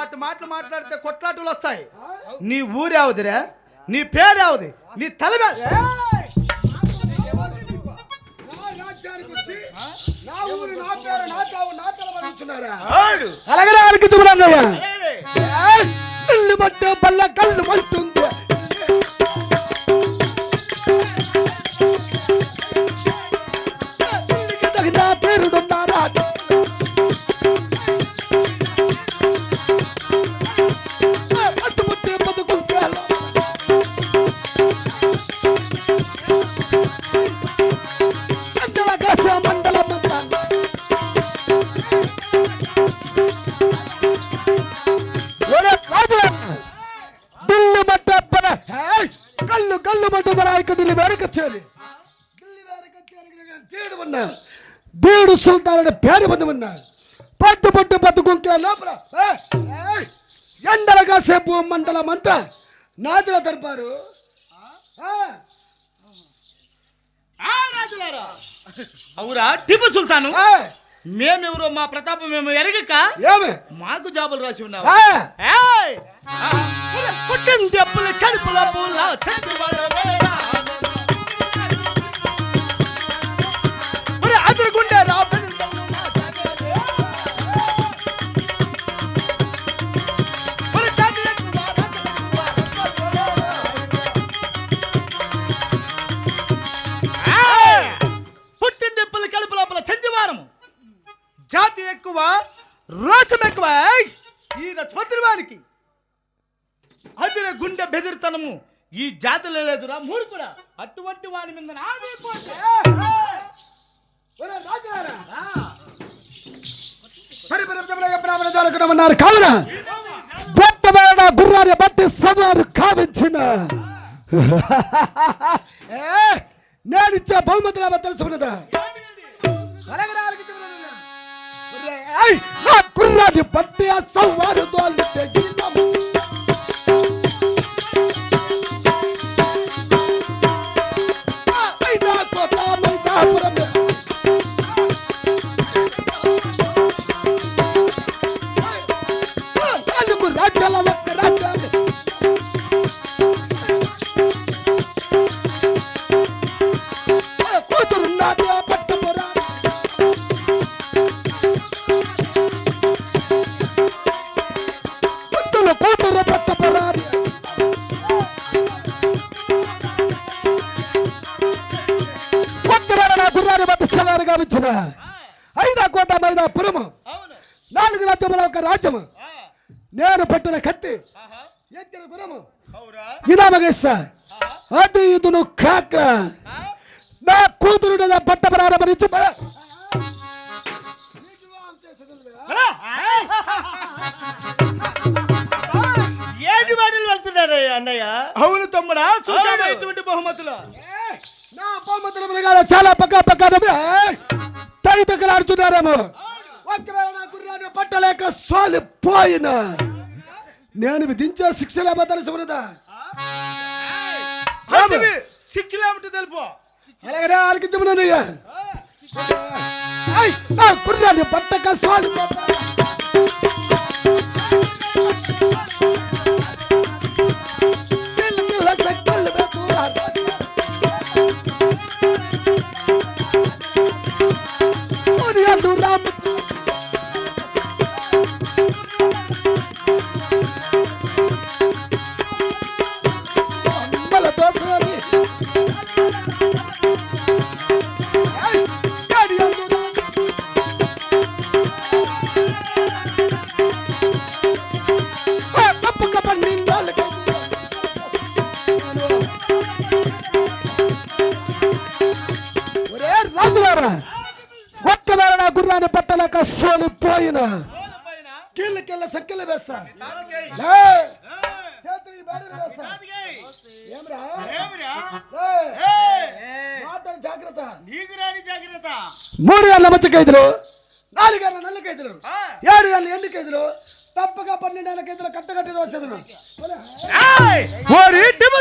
అట్లాంటి మాటలు మాట్లాడితే కొట్లాటలు వస్తాయి. నీ ఊరేవుదిరా నీ పేరేవుది నీ తల మీద- ఏయ్! నా రాజ్యానికి వచ్చి నా ఊరు సుల్తాన్ అనే పేరు మంది ఉన్నా పట్టు పట్టు పట్టుకుంటే లోపల! ఎండలగా సేపు మండలం అంతా నాదుల దర్బారు. రాజులారా అవురా టిపు సుల్తాను. మేమెవరో మా ప్రతాపం మేము ఎరగక ఏమి? మాకు జాబులు రాసి! ఆ, పుట్టిన దెబ్బలు కడుపుల పూల ఈ జాతిలో లేదురా మూర్ఖుడా అటువంటి వాని మీద నాదే పోటీ. ఒరే రాజులారా. పరిపరిమితములైన బ్రాహ్మణ జాలకుడమన్నారు కావున బొట్టమైన గుర్రాన్ని బట్టి సవారు కావించిన ఏ, నేనిచ్చే బహుమతుల తెలుసుకున్నదా నా గుర్రాన్ని బట్టి ఆ సవారు దోలితే కాక? నా కూతురు నా బట్ట ప్రారంభించి అలా? ఏడు వాడలు వెళ్తున్నారా అన్నయ్య? అవును తమ్ముడా చూసావా ఇటువంటి బహుమతులు? నా బహుమతుల చాలా పక్క పక్క తగితకలాడుతున్నారేమో ఒకవేళ నా గుర్రాన్ని పట్టలేక సోలిపోయిన నేను విధించే శిక్షలేమో తెలిసి ఉన్నదా? అవును, శిక్షలు ఏమిటో తెలుపు అలాగే ఆలకించమనయ్యా నా గుర్రాన్ని పట్టక సోలిపోతా ఒక్కవేళ నా గుర్రాన్ని పట్టలేక సోలిపోయిన పైన కీళ్ళ కిల్ల సంఖ్యలు వేస్తా. చేతులకి బేడీలు. ఏమిరా. మాటలు జాగ్రత్త. నీకు రాని జాగ్రత్త. మూడు ఏళ్ళ మచ్చ ఖైదులు నాలుగేళ్ళ నల్ల ఖైదులు. ఏడు ఏళ్ళ ఎండు ఖైదులు తప్పగా పన్నెండేళ్ళ ఖైదులు కట్టగట్టి ఏయ్! ఓరి పేరు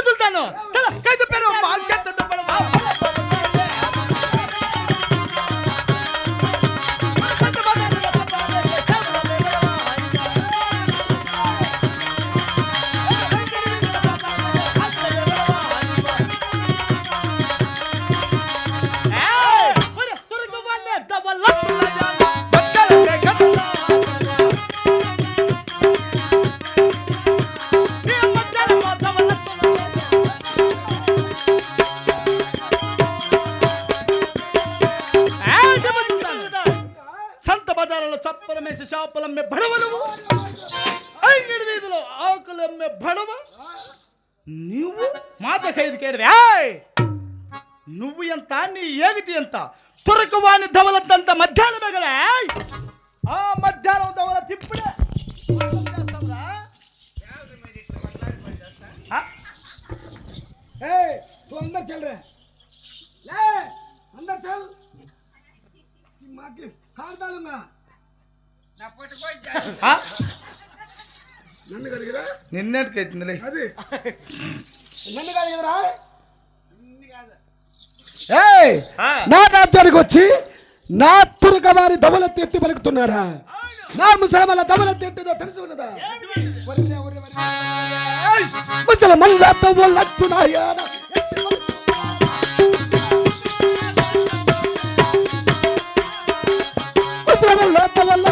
ಬಡವ ನೀವು ಮಾತ ಕೈದು ಕೇಳಿದ್ರೆ నువ్వు ఎంత నీ ఏగితి ఎంత? తురకవాణి ధవలంత మధ్యాహ్నం ఎగలే ఆ మధ్యాహ్నం ధవల తిప్పుడే. అందరు చల్. నన్ను కలిగిరా? నిన్నటికైతుందిలే అది. నన్ను కలిగిరా? ఏయ్! ఆ. నా రాజ్యానికి వచ్చి నా తురక వారి దమలెత్తి ఎత్తి పలుకుతున్నారా నా ముసలమల దమలెత్తి ఎట్టిదో తెలిసి ఉన్నదా! ముసలమల్ల ముసలమల్ల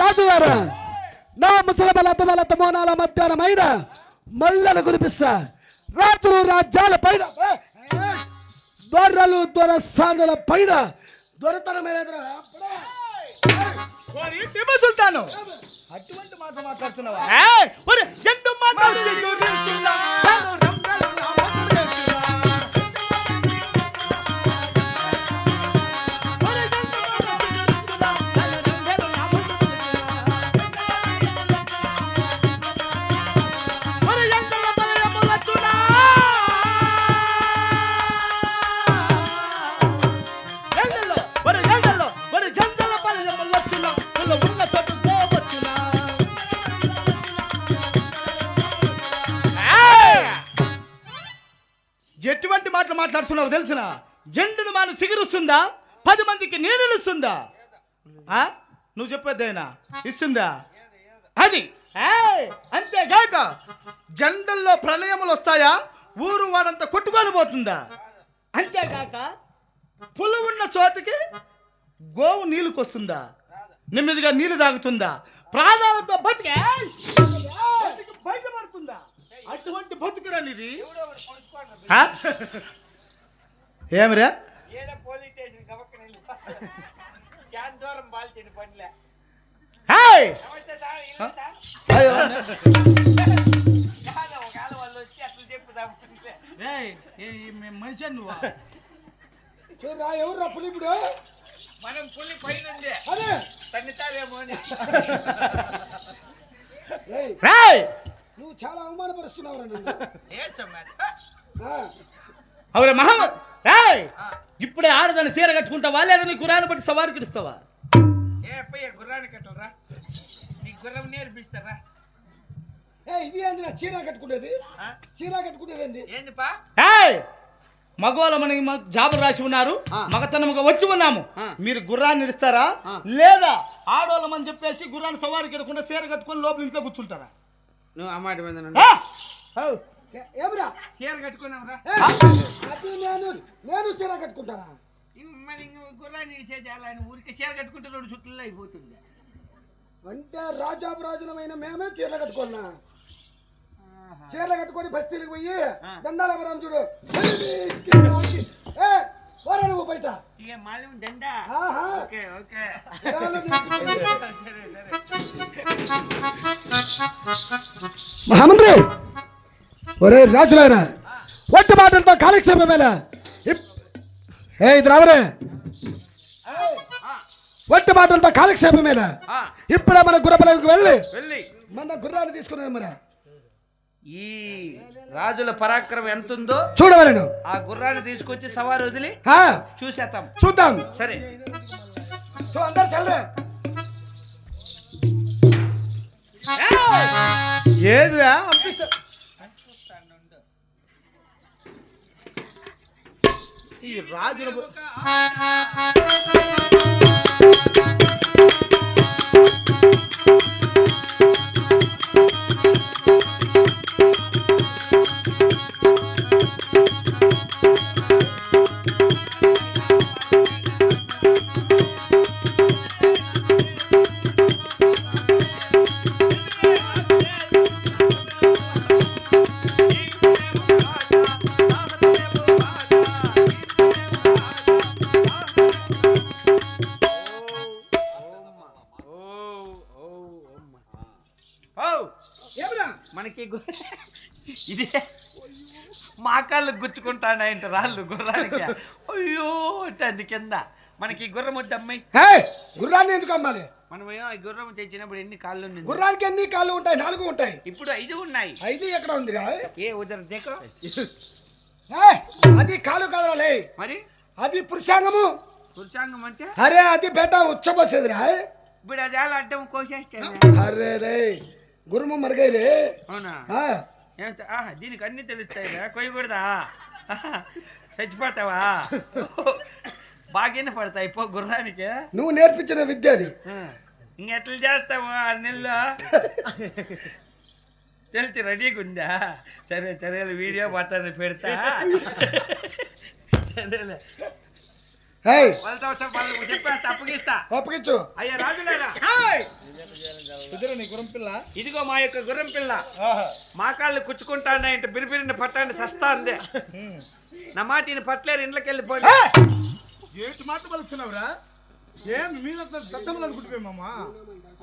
రాజుగారా నా ముసలబల అతమల తమోనాల మధ్యాహ్నమైన మల్లలు కురిపిస్తా. రాజులు రాజ్యాల పైన దొరలు దొర సాగుల పైన టిప్పు సుల్తాను. అటువంటి మాట మాట్లాడుతున్నావా? మాట్లాడుతున్నావు తెలిసిన? జెండును మాను సిగురుస్తుందా? పది మందికి నీళ్ళు ఇస్తుందా ఆ? నువ్వు చెప్పేదేనా ఇస్తుందా? అది! అంతేగాక జెండల్లో ప్రళయములు వస్తాయా? ఊరు వాడంతా కొట్టుకొని పోతుందా? అంతేగాక పులు ఉన్న చోటుకి గోవు నీళ్ళకొస్తుందా? నెమ్మదిగా నీళ్ళు తాగుతుందా? ప్రాణాలతో బతికే బయటపడుతుందా? అటువంటి బతుకురా ఆ? ఏమిరా? అయ్యో. మనిషి నువ్వా? చూడరా ఎవర్రా పులి ఇప్పుడు? మనం పుల్లి పైన అదే తన్నితావేమో నువ్వు చాలా అవమానపరుస్తున్నావు అవురే మహమ్మద్! రాయ్ ఇప్పుడే ఆడదాన్ని చీర కట్టుకుంటావా? లేదా నీ గురాన్ని బట్టి సవారికి ఇస్తావా ఏ అప్పయ్య గుర్రాన్ని కట్టరా? నీ గుర్రం నేర్పిస్తారా? ఏ ఇది ఏంది చీర కట్టుకునేది? చీర కట్టుకునేది ఏంది? ఏంది పా ఏయ్! మగవాళ్ళ మనకి జాబులు రాసి ఉన్నారు. మగతనముగా వచ్చి ఉన్నాము. మీరు గుర్రాన్ని ఇస్తారా లేదా ఆడవాళ్ళమని చెప్పేసి గుర్రాన్ని సవారికి ఎడకుండా చీర కట్టుకొని లోపల ఇంట్లో కూర్చుంటారా? నువ్వు ఆ మాట మీద ఏమిరా? చీర కట్టుకున్నావురా? అది నేను నేను చీర కట్టుకుంటానా? మరి గుర్రాన్ని ఊరికే చీర కట్టుకుంటే రెండు చుట్టూ అయిపోతుంది. అంటే రాజాపురాజులమైన మేమే చీరలు కట్టుకున్నా. చీరలు కట్టుకొని బస్తీలకు పోయి దండాల పదాం చూడు. ఏ పోరా నువ్వు బయట. మహామంత్రి! ఒరే రాజులారా ఒట్టి మాటలతో కాలక్షేపమేలా ఏ ఇది రావరే ఒట్టి మాటలతో కాలక్షేపమేలా ఆ, ఇప్పుడే మన గుర్రపలకి వెళ్ళి వెళ్ళి మన గుర్రాన్ని తీసుకున్నాను మరి ఈ రాజుల పరాక్రమం ఎంత ఉందో చూడవలను ఆ గుర్రాన్ని తీసుకొచ్చి సవారు వదిలి చూసేద్దాం చూద్దాం సరే తో అందరు చల్లరే ఏదిరా పంపిస్తా ఈ రాజుల ఇదే మా కాళ్ళు గుచ్చుకుంటానంట రాళ్ళు గుర్రానికి. అయ్యో అంటే కింద. మనకి గుర్రం వద్దు అమ్మాయి? హే గుర్రాన్ని ఎందుకు అమ్మాలి? మనం ఏమో ఈ గుర్రం తెచ్చినప్పుడు ఎన్ని కాళ్ళు ఉంది గుర్రానికి ఎన్ని కాళ్ళు ఉంటాయి? నాలుగు ఉంటాయి. ఇప్పుడు ఐదు ఉన్నాయి. ఐదు ఎక్కడ ఉందిరా? ఏ ఉదర దేకో? అది కాలు కాదురాలే మరి? అది పురుషాంగము. పురుషాంగం అంటే? అరే అది బేట ఉచ్చబోసేదిరా. ఇప్పుడు అది ఎలా అడ్డం కోసేస్తాను అరే రే గురుము మరుగైలే. అవునా? దీనికి అన్ని తెలుస్తాయి కొయ్యకూడదా? చచ్చిపోతావా? బాగానే పడతాయి పో గుర్రానికి. నువ్వు నేర్పించిన విద్య అది. ఇంకెట్లా చేస్తాము ఆరు నెలలు? తెలిసి రెడీగా ఉందా సరే సరే వీడియో పోతాను పెడతా. సరేలే వాళ్ళతో ఒప్పగించు. అయ్యా రాజులారా. నీ పిల్ల. ఇదిగో మా యొక్క గుర్రం పిల్ల. మా కాళ్ళు కుచ్చుకుంటాండే ఇంట బిరిబిరిని పట్టండి సస్తా అందే నా మాట ఈయన పట్టలేరు ఇంట్లోకి వెళ్ళిపోండి. ఏంటి మాట పలుకుతున్నావురా? ఏం మీద అనుకుంటున్నామమ్మా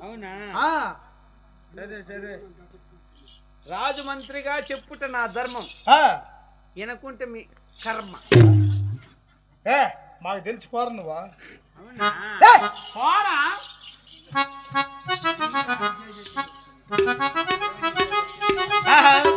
అవునా? ఆ, సరే సరే. రాజు మంత్రిగా చెప్పుట నా ధర్మం. ఆ, వినకుంటే మీ కర్మ. ఏ మాకు తెలిసి పోరు నువ్వా. అవునా? పోరా. Uh-huh.